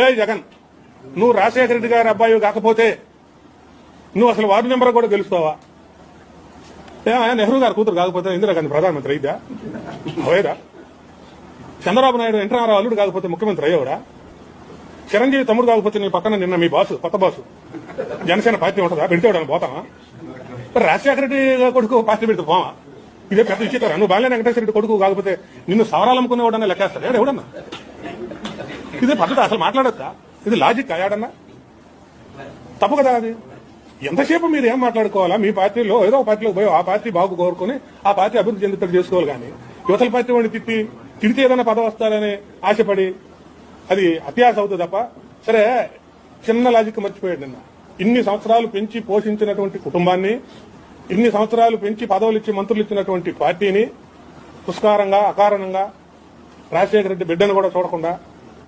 ఏ జగన్ నువ్వు రాజశేఖర రెడ్డి గారి అబ్బాయి కాకపోతే నువ్వు అసలు వార్డు నెంబర్ కూడా తెలుసుకోవా ఏమయ్యా నెహ్రూ గారు కూతురు కాకపోతే ఇందిరాగాంధీ ప్రధానమంత్రి అయిద్దా అవేదా చంద్రబాబు నాయుడు ఎన్టీ అల్లుడు కాకపోతే ముఖ్యమంత్రి అయ్యేవాడా? చిరంజీవి తమ్ముడు కాకపోతే నీ పక్కన నిన్న మీ బాసు కొత్త బాసు. జనసేన పార్టీ ఉంటుందా? పెడితే పోతామా? పోతావా రాజశేఖర రెడ్డి కొడుకు పార్టీ పెడితే పోవా? ఇదే పెద్ద ఇచ్చేతారా నువ్వు బాల్య వెంకటేశ్వర రెడ్డి కొడుకు కాకపోతే నిన్ను సవరాలనుకునేవాడన్నా లెక్కేస్తాడు ఏడు ఎవడన్నా? ఇదే పద్ధతి అసలు మాట్లాడొచ్చా? ఇది లాజిక్ అయ్యాడన్నా తప్పు కదా అది. ఎంతసేపు మీరు ఏం మాట్లాడుకోవాలా? మీ పార్టీలో ఏదో ఒక పార్టీలో పోయి ఆ పార్టీ బాగు కోరుకుని ఆ పార్టీ అభివృద్ధి చెందుతాడు చేసుకోవాలి కానీ యువతల పార్టీ వాడిని తిట్టి తిడితే ఏదైనా పదం వస్తారని ఆశపడి అది అత్యాశ అవుతుంది తప్ప సరే చిన్న లాజిక్ మర్చిపోయాడు నిన్న. ఇన్ని సంవత్సరాలు పెంచి పోషించినటువంటి కుటుంబాన్ని ఇన్ని సంవత్సరాలు పెంచి పదవులు ఇచ్చి మంత్రులు ఇచ్చినటువంటి పార్టీని పుష్కారంగా అకారణంగా రాజశేఖర రెడ్డి బిడ్డను కూడా చూడకుండా